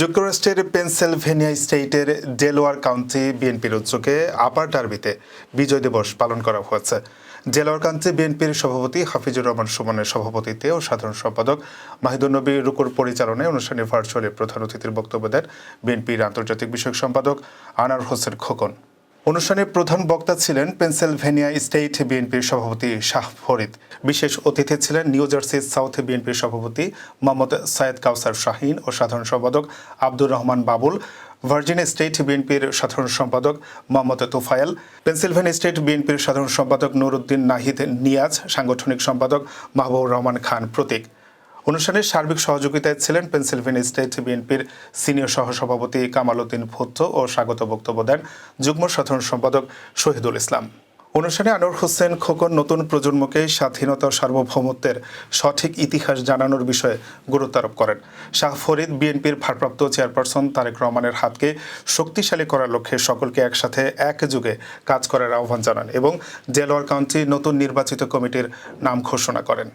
যুক্তরাষ্ট্রের পেনসেলভেনিয়া স্টেটের ডেলোয়ার কাউন্টি বিএনপির উদ্যোগে আপার টার্বিতে বিজয় দিবস পালন করা হয়েছে। ডেলোয়ার কাউন্টি বিএনপির সভাপতি হাফিজুর রহমান সুমনের সভাপতিত্বে ও সাধারণ সম্পাদক মাহিদুর নবী রুকুর পরিচালনায় অনুষ্ঠানে ভার্চুয়ালি প্রধান অতিথির বক্তব্য দেন বিএনপির আন্তর্জাতিক বিষয়ক সম্পাদক আনার হোসেন খোকন। অনুষ্ঠানে প্রধান বক্তা ছিলেন পেনসিলভেনিয়া স্টেট বিএনপির সভাপতি শাহ ফরিদ। বিশেষ অতিথি ছিলেন নিউ জার্সি সাউথ বিএনপির সভাপতি মোহাম্মদ সায়েদ কাউসার শাহিন ও সাধারণ সম্পাদক আব্দুর রহমান বাবুল ভার্জিনিয়া স্টেট বিএনপির সাধারণ সম্পাদক মোহাম্মদ তোফায়েল, পেনসিলভেনিয়া স্টেট বিএনপির সাধারণ সম্পাদক নুরুদ্দিন নাহিদ নিয়াজ, সাংগঠনিক সম্পাদক মাহবুব রহমান খান প্রতীক। অনুষ্ঠানের সার্বিক সহযোগিতায় ছিলেন পেনসিলভেনিয়া স্টেট বিএনপির সিনিয়র সহসভাপতি কামাল উদ্দিন ভুত্ত ও স্বাগত বক্তব্য দেন যুগ্ম সাধারণ সম্পাদক শহীদুল ইসলাম। অনুষ্ঠানে আনোয়ার হোসেন খোকন নতুন প্রজন্মকে স্বাধীনতা ও সার্বভৌমত্বের সঠিক ইতিহাস জানানোর বিষয়ে গুরুত্ব আরোপ করেন। শাহ ফরিদ বিএনপির ভারপ্রাপ্ত চেয়ারপারসন তারেক রহমানের হাতকে শক্তিশালী করার লক্ষ্যে সকলকে একসাথে এক যুগে কাজ করার আহ্বান জানান এবং জেলোয়ার কাউন্টি নতুন নির্বাচিত কমিটির নাম ঘোষণা করেন।